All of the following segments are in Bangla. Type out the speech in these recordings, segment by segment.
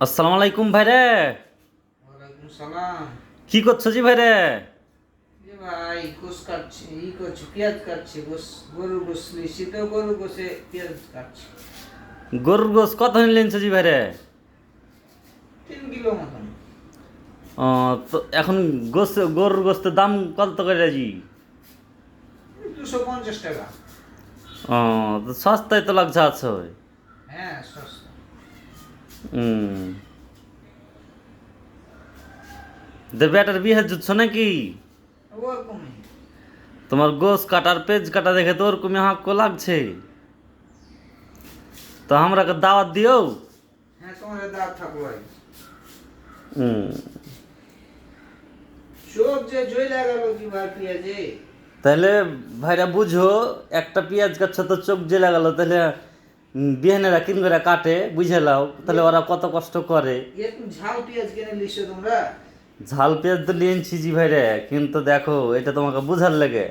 আসসালামু আলাইকুম ভাই রে কি করছ জি ভাই রে ভাই গোস কাটছি ই করছি পেঁয়াজ কাটছি গোস গরুর গোস তো গরুর গোসে পেঁয়াজ কাটছি। গরুর গোস কত নিলেনছো জি ভাই রে তিন কিলো মতন। ও তো এখন গোস গরুর গোস্তের দাম কত করে জি? দুশো পঞ্চাশ টাকা। ও তো সস্তায় তো লাগছে আছো হ্যাঁ। সস্তা বেটার বিয়ে জুটছ নাকি? তোমার গোস কাটার পেজ কাটা দেখে তো ওরকমই হাঁক লাগছে। তো আমরাকে দাওয়াত দিও। হ্যাঁ তাহলে ভাইরা বুঝো একটা পেঁয়াজ কাটছে তো চোখ জেলা গেল তাহলে বিহানেরা কিন করে কাটে বুঝে লাও তাহলে ওরা কত কষ্ট করে। ঝাল পেঁয়াজ কিনে লিছো তোমরা? ঝাল পেঁয়াজ তো লিয়েছি জি ভাইরে কিন্তু দেখো এটা তোমাকে বুঝার লাগে।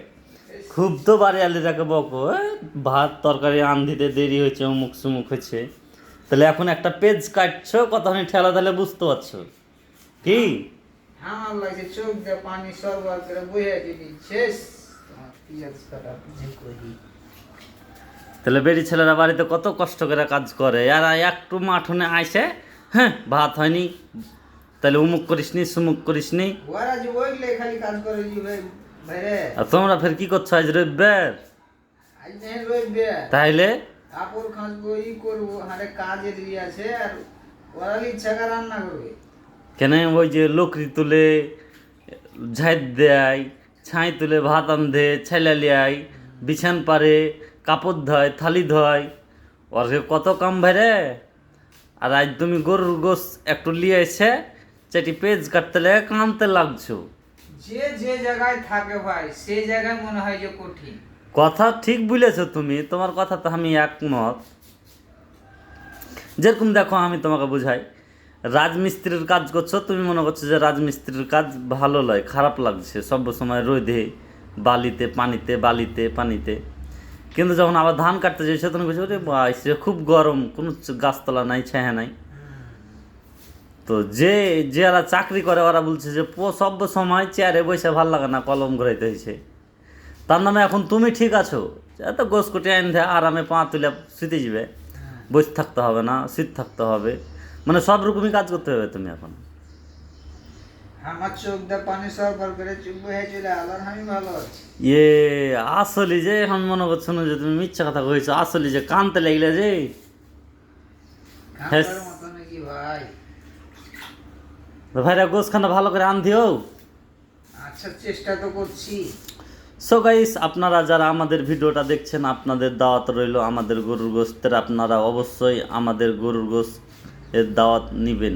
খুব তো বাড়িয়ালিটাকে বকো এ, ভাত তরকারি আন দিতে দেরি হয়েছে অমুক সুমুক হয়েছে। তাহলে এখন একটা পেজ কাটছো কতখানি ঠেলা তাহলে বুঝতে পারছ। কি? আমার লাগছে চোখ দিয়ে পানি করে বইয়া দিবি শেষ। পেঁয়াজ কাটা করি। তাহলে বেরি ছেলেরা বাড়িতে কত কষ্ট করে কাজ করে? আর একটু মাঠনে আইসে হ্যাঁ ভাত হয়নি তাহলে উমুক করিস নি সুমুক করিস নি। আর তোমরা ফের কি করছ আজ রবিবার? তাইলে কাপড় খাঁচবো ই করব হারে কাজে দিয়ে আছে আর ওরা ইচ্ছা করে রান্না করবে। কেন ওই যে লোকরি তুলে ঝাঁট দেয় ছাই তুলে ভাত আন্ধে ছেলে লিয়াই বিছান পারে কাপড় ধয় থালি ধয়। ওর কত কাম ভাইরে আর আজ তুমি গরুর গোস একটু লিয়ে এসে চেটি পেজ কাটতে লেগে কামতে লাগছো। যে যে জায়গায় থাকে ভাই সেই জায়গায় মনে হয় যে কঠিন। কথা ঠিক বলেছ তুমি তোমার কথা তো আমি একমত। যেরকম দেখো আমি তোমাকে বুঝাই। রাজমিস্ত্রির কাজ করছ তুমি মনে করছ যে রাজমিস্ত্রির কাজ ভালো লয় খারাপ লাগছে। সব সময় রোদে বালিতে পানিতে বালিতে পানিতে। কিন্তু যখন আবার ধান কাটতে যাই তখন বলছো রে বাইস রে খুব গরম, কোনো গাছতলা নাই ছায়া নাই। তো যে যারা চাকরি করে, ওরা বলছে যে সব সময় চেয়ারে বসে ভালো লাগে না, কলম ঘুরাইতে হয়েছে তার নামে এখন তুমি ঠিক আছো? এত গোস কুটি আইন আরামে পা তুলে শুতে যাবে বসে থাকতে হবে না, শীত থাকতে হবে। মানে সব রকমই কাজ করতে হবে তুমি এখন। ইয়ে আসলে যে এখন মনে করছ না যে তুমি মিথ্যা কথা কইছো আসলে যে কানতে লাগলে যে। ভাইরা গোসখানা ভালো করে আন দিও আচ্ছা চেষ্টা তো করছি। সো গাইস আপনারা যারা আমাদের ভিডিওটা দেখছেন আপনাদের দাওয়াত রইল আমাদের গরুর গোস্তের আপনারা অবশ্যই আমাদের গরুর গোস এর দাওয়াত নিবেন।